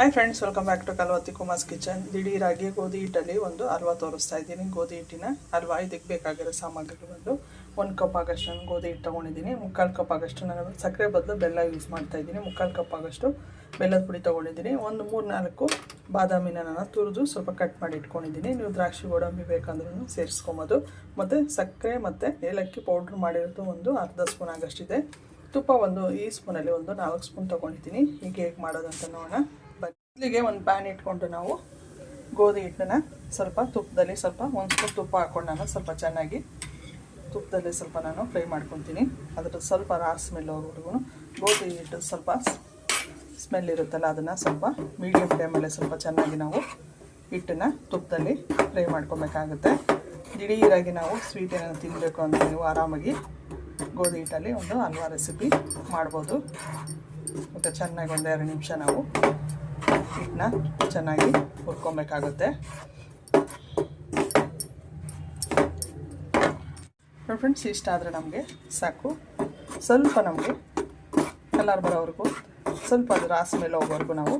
Hi friends welcome back to Kalvatti Kumar's kitchen ದಿಢೀರಾಗಿ ಗೋಧಿ ಹಿಟ್ಟಲ್ಲಿ ಒಂದು ಹಲ್ವಾ ತೋರಿಸ್ತಾ ಇದ್ದೀನಿ. ಗೋಧಿ ಹಿಟ್ಟಿನ ಹಲ್ವಾ ಇದಕ್ಕೆ ಬೇಕಾಗಿರೋ ಸಾಮಗ್ರಿಗಳು ಬಂದು ಒಂದು ಕಪ್ ಆಗಷ್ಟು ನಾನು ಗೋಧಿ ಹಿಟ್ಟು ತೊಗೊಂಡಿದ್ದೀನಿ. ಮುಕ್ಕಾಲು ಕಪ್ ಆಗಷ್ಟು ನಾನು ಸಕ್ಕರೆ ಬದಲು ಬೆಲ್ಲ ಯೂಸ್ ಮಾಡ್ತಾ ಇದ್ದೀನಿ. ಮುಕ್ಕಾಲು ಕಪ್ ಆಗಷ್ಟು ಬೆಲ್ಲದ ಪುಡಿ ತೊಗೊಂಡಿದ್ದೀನಿ. ಒಂದು ಮೂರು ನಾಲ್ಕು ಬಾದಾಮಿನ ನಾನು ತುರಿದು ಸ್ವಲ್ಪ ಕಟ್ ಮಾಡಿ ಇಟ್ಕೊಂಡಿದ್ದೀನಿ. ನೀವು ದ್ರಾಕ್ಷಿ, ಗೋಡಂಬಿ ಬೇಕಂದ್ರೂ ಸೇರಿಸ್ಕೊಬೋದು. ಮತ್ತು ಸಕ್ಕರೆ ಮತ್ತು ಏಲಕ್ಕಿ ಪೌಡ್ರ್ ಮಾಡಿರೋದು ಒಂದು ಅರ್ಧ ಸ್ಪೂನ್ ಆಗಷ್ಟಿದೆ. ತುಪ್ಪ ಒಂದು ಈ ಸ್ಪೂನಲ್ಲಿ ಒಂದು ನಾಲ್ಕು ಸ್ಪೂನ್ ತೊಗೊಂಡಿದ್ದೀನಿ. ಈಗ ಹೇಗೆ ಮಾಡೋದಂತ ನೋಡೋಣ. ಮೊದಲಿಗೆ ಒಂದು ಪ್ಯಾನ್ ಇಟ್ಕೊಂಡು ನಾವು ಗೋಧಿ ಹಿಟ್ಟನ್ನ ಸ್ವಲ್ಪ ತುಪ್ಪದಲ್ಲಿ ಸ್ವಲ್ಪ ಒಂದು ಸ್ಪೂನ್ ತುಪ್ಪ ಹಾಕ್ಕೊಂಡು ನಾನು ಸ್ವಲ್ಪ ಚೆನ್ನಾಗಿ ತುಪ್ಪದಲ್ಲಿ ಸ್ವಲ್ಪ ನಾನು ಫ್ರೈ ಮಾಡ್ಕೊತೀನಿ. ಅದರ ಸ್ವಲ್ಪ ರಾ ಸ್ಮೆಲ್ ಅವ್ರಿಗೂ ಗೋಧಿ ಹಿಟ್ಟು ಸ್ವಲ್ಪ ಸ್ಮೆಲ್ ಇರುತ್ತಲ್ಲ, ಅದನ್ನು ಸ್ವಲ್ಪ ಮೀಡಿಯಮ್ ಫ್ಲೇಮಲ್ಲಿ ಸ್ವಲ್ಪ ಚೆನ್ನಾಗಿ ನಾವು ಹಿಟ್ಟನ್ನು ತುಪ್ಪದಲ್ಲಿ ಫ್ರೈ ಮಾಡ್ಕೊಬೇಕಾಗುತ್ತೆ. ದಿಢೀರಾಗಿ ನಾವು ಸ್ವೀಟ್ ಏನಾದ್ರು ತಿನ್ನಬೇಕು ಅಂತ ನೀವು ಆರಾಮಾಗಿ ಗೋಧಿ ಹಿಟ್ಟಲ್ಲಿ ಒಂದು ಹಲ್ವಾ ರೆಸಿಪಿ ಮಾಡ್ಬೋದು. ಮತ್ತು ಚೆನ್ನಾಗಿ ಒಂದೆರಡು ನಿಮಿಷ ನಾವು ಹಿಟ್ಟನ್ನ ಚೆನ್ನಾಗಿ ಹುರ್ಕೊಬೇಕಾಗುತ್ತೆ. ಫ್ರೆಂಡ್ಸ್ ಇಷ್ಟ ಆದರೆ ನಮಗೆ ಸಾಕು. ಸ್ವಲ್ಪ ನಮಗೆ ಕಲರ್ ಬರೋವರೆಗೂ ಸ್ವಲ್ಪ ಅದು ರಾಸ್ ಮೇಲೆ ಹೋಗೋವರೆಗೂ ನಾವು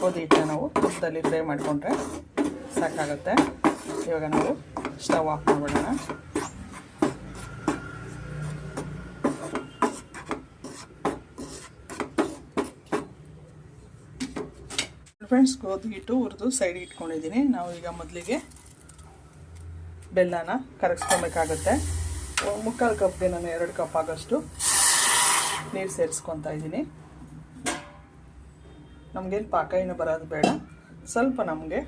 ಗೋಧಿ ಹಿಟ್ಟನ್ನ ನಾವು ತುಪ್ಪದಲ್ಲಿ ಫ್ರೈ ಮಾಡಿಕೊಂಡ್ರೆ ಸಾಕಾಗುತ್ತೆ. ಇವಾಗ ನಾವು ಸ್ಟವ್ ಆಫ್ ಮಾಡಿಬಿಡೋಣ. ಫ್ರೆಂಡ್ಸ್ ಗೋಧಿ ಹಿಟ್ಟು ಹುರಿದು ಸೈಡ್ ಇಟ್ಕೊಂಡಿದ್ದೀನಿ. ನಾವು ಈಗ ಮೊದಲಿಗೆ ಬೆಲ್ಲನ ಕರಗಿಸ್ಕೊಬೇಕಾಗತ್ತೆ. ಮುಕ್ಕಾಲು ಕಪ್ಗೆ ನಾನು ಎರಡು ಕಪ್ ಆಗೋಷ್ಟು ನೀರು ಸೇರಿಸ್ಕೊತಾ ಇದ್ದೀನಿ. ನಮಗೇನು ಪಾಕ ಏನು ಬರೋದು ಬೇಡ. ಸ್ವಲ್ಪ ನಮಗೆ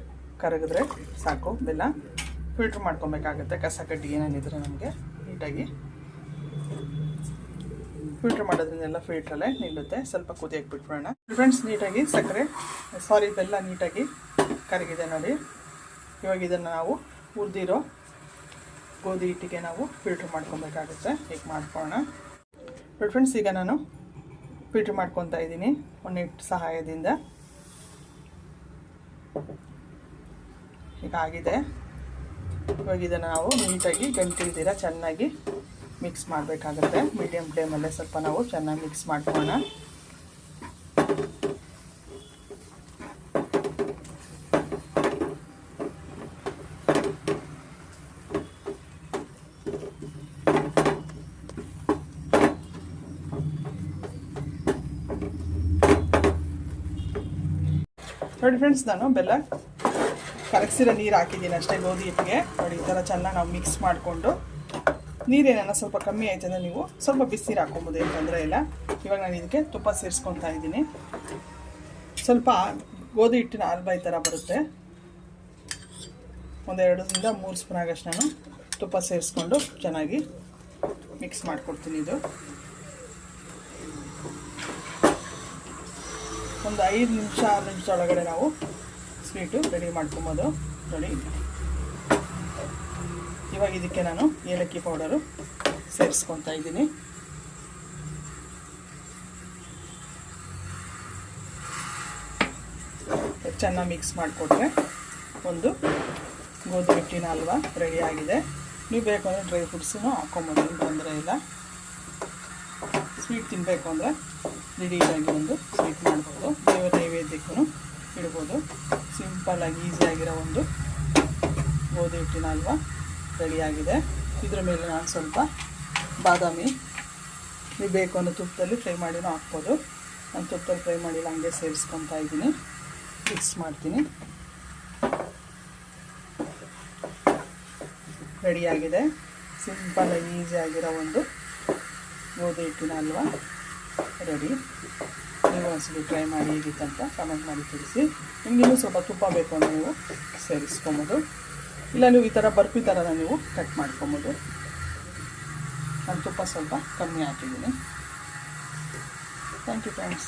ಕರಗಿದ್ರೆ ಸಾಕು. ಬೆಲ್ಲ ಫಿಲ್ಟ್ರ್ ಮಾಡ್ಕೊಬೇಕಾಗತ್ತೆ. ಕಸ ಕಡ್ಡಿ ಏನೇನಿದ್ರೆ ನಮಗೆ ನೀಟಾಗಿ. ಫಿಲ್ಟ್ರ್ ಮಾಡೋದ್ರಿಂದೆಲ್ಲ ಫಿಲ್ಟ್ರಲ್ಲೇ ನಿಲ್ಲುತ್ತೆ. ಸ್ವಲ್ಪ ಕುದಿಯಕ್ಕೆ ಬಿಟ್ಬಿಡೋಣ ಫ್ರೆಂಡ್ಸ್ ನೀಟಾಗಿ ಸಕ್ಕರೆ ಸಾರಿ ಬೆಲ್ಲ ನೀಟಾಗಿ ಕರಗಿದೆ ನೋಡಿ. ಇವಾಗ ಇದನ್ನು ನಾವು ಹುರಿದಿರೋ ಗೋಧಿ ಹಿಟ್ಟಿಗೆ ನಾವು ಫಿಲ್ಟ್ರ್ ಮಾಡ್ಕೊಬೇಕಾಗುತ್ತೆ. ಈಗ ಮಾಡ್ಕೊಳ್ಳೋಣ. ಫ್ರೆಂಡ್ಸ್ ಈಗ ನಾನು ಫಿಲ್ಟ್ರ್ ಮಾಡ್ಕೊತಾ ಇದ್ದೀನಿ ಒಂದು ಹಿಟ್ಟು ಸಹಾಯದಿಂದ. ಈಗ ಆಗಿದೆ. ಇವಾಗ ಇದನ್ನು ನಾವು ನೀಟಾಗಿ ಗಂಟಿಲ್ದಿರ ಚೆನ್ನಾಗಿ ಮಿಕ್ಸ್ ಮಾಡಬೇಕಾಗುತ್ತೆ. ಮೀಡಿಯಮ್ ಫ್ಲೇಮಲ್ಲೇ ಸ್ವಲ್ಪ ನಾವು ಚೆನ್ನಾಗಿ ಮಿಕ್ಸ್ ಮಾಡ್ಕೊಳ್ಳೋಣ. ನೋಡಿ ಫ್ರೆಂಡ್ಸ್ ನಾನು ಬೆಲ್ಲ ಕರಗಿಸಿರೋ ನೀರು ಹಾಕಿದ್ದೀನಿ ಅಷ್ಟೇ ಗೋಧಿ ಹಿಟ್ಟಿಗೆ. ನೋಡಿ ಈ ಥರ ಚೆನ್ನಾಗಿ ನಾವು ಮಿಕ್ಸ್ ಮಾಡಿಕೊಂಡು. ನೀರೇನ ಸ್ವಲ್ಪ ಕಮ್ಮಿ ಆಯ್ತಲ್ಲ ನೀವು? ಸ್ವಲ್ಪ ಬಿಸಿನೀರು ಹಾಕೊಬೋದು ಏನು ತೊಂದರೆ ಇಲ್ಲ. ಇವಾಗ ನಾನು ಇದಕ್ಕೆ ತುಪ್ಪ ಸೇರಿಸ್ಕೊತಾ ಇದ್ದೀನಿ. ಸ್ವಲ್ಪ ಗೋಧಿ ಹಿಟ್ಟಿನ ಆಲ್ಬಾಯಿ ಥರ ಬರುತ್ತೆ. ಒಂದೆರಡರಿಂದ ಮೂರು ಸ್ಪೂನ್ ಆಗಷ್ಟು ನಾನು ತುಪ್ಪ ಸೇರಿಸ್ಕೊಂಡು ಚೆನ್ನಾಗಿ ಮಿಕ್ಸ್ ಮಾಡಿಕೊಡ್ತೀನಿ ಇದು. ಒಂದು ಐದು ನಿಮಿಷ, ಆರು ನಿಮಿಷ ಒಳಗಡೆ ನಾವು ಸ್ವೀಟು ರೆಡಿ ಮಾಡ್ಕೊಬೋದು. ನೋಡಿ. ಇವಾಗ ಇದಕ್ಕೆ ನಾನು ಏಲಕ್ಕಿ ಪೌಡರು ಸೇರಿಸ್ಕೊತಾ ಇದ್ದೀನಿ. ಚೆನ್ನಾಗಿ ಮಿಕ್ಸ್ ಮಾಡಿಕೊಟ್ರೆ ಒಂದು ಗೋಧಿ ಹಿಟ್ಟಿನ ಹಲ್ವಾ ರೆಡಿ ಆಗಿದೆ. ನೀವು ಬೇಕು ಅಂದರೆ ಡ್ರೈ ಫ್ರೂಟ್ಸೂ ಹಾಕೊಂಬೋದು ತೊಂದರೆ ಇಲ್ಲ. ಸ್ವೀಟ್ ತಿನ್ನಬೇಕು ಅಂದರೆ ದಿಢೀರಾಗಿ ಒಂದು ಸ್ವೀಟ್ ಮಾಡ್ಬೋದು. ದೇವ ನೈವೇದ್ಯಕ್ಕೂ ಇಡ್ಬೋದು. ಸಿಂಪಲ್ಲಾಗಿ ಈಸಿಯಾಗಿರೋ ಒಂದು ಗೋಧಿ ಹಿಟ್ಟಿನ ಹಲ್ವಾ. ರೆಡಿಯಾಗಿದೆ. ಇದ್ರ ಮೇಲೆ ನಾನು ಸ್ವಲ್ಪ ಬಾದಾಮಿ ನೀವು ಬೇಕು ಅನ್ನೋ ತುಪ್ಪದಲ್ಲಿ ಫ್ರೈ ಮಾಡಿನೂ ಹಾಕ್ಬೋದು. ನಾನು ತುಪ್ಪದಲ್ಲಿ ಫ್ರೈ ಮಾಡಿಲ್ಲ, ಹಂಗೆ ಸೇರಿಸ್ಕೊತಾ ಇದ್ದೀನಿ. ಮಿಕ್ಸ್ ಮಾಡ್ತೀನಿ. ರೆಡಿಯಾಗಿದೆ. ಸಿಂಪಲ್ಲಾಗಿ ಆಗಿರೋ ಒಂದು ಗೋಧಿ ಹಿಟ್ಟಿನ ಹಲ್ವ ರೆಡಿ. ನೀವು ಒಂದ್ಸಲಿ ಟ್ರೈ ಮಾಡಿ ಹೇಗಿತ್ತಂತ ಕಮೆಂಟ್ ಮಾಡಿ ತಿಳಿಸಿ. ನಿಮ್ಗೆ ಇನ್ನೂ ಸ್ವಲ್ಪ ತುಪ್ಪ ಬೇಕು ಅಂದರೆ ನೀವು ಸೇರಿಸ್ಕೊಬೋದು. ಇಲ್ಲ, ನೀವು ಈ ಥರ ಬರ್ಫಿ ಥರನ ನೀವು ಕಟ್ ಮಾಡ್ಕೊಬೋದು. ನಾನು ತುಪ್ಪ ಸ್ವಲ್ಪ ಕಮ್ಮಿ ಹಾಕಿದ್ದೀನಿ. Thank you friends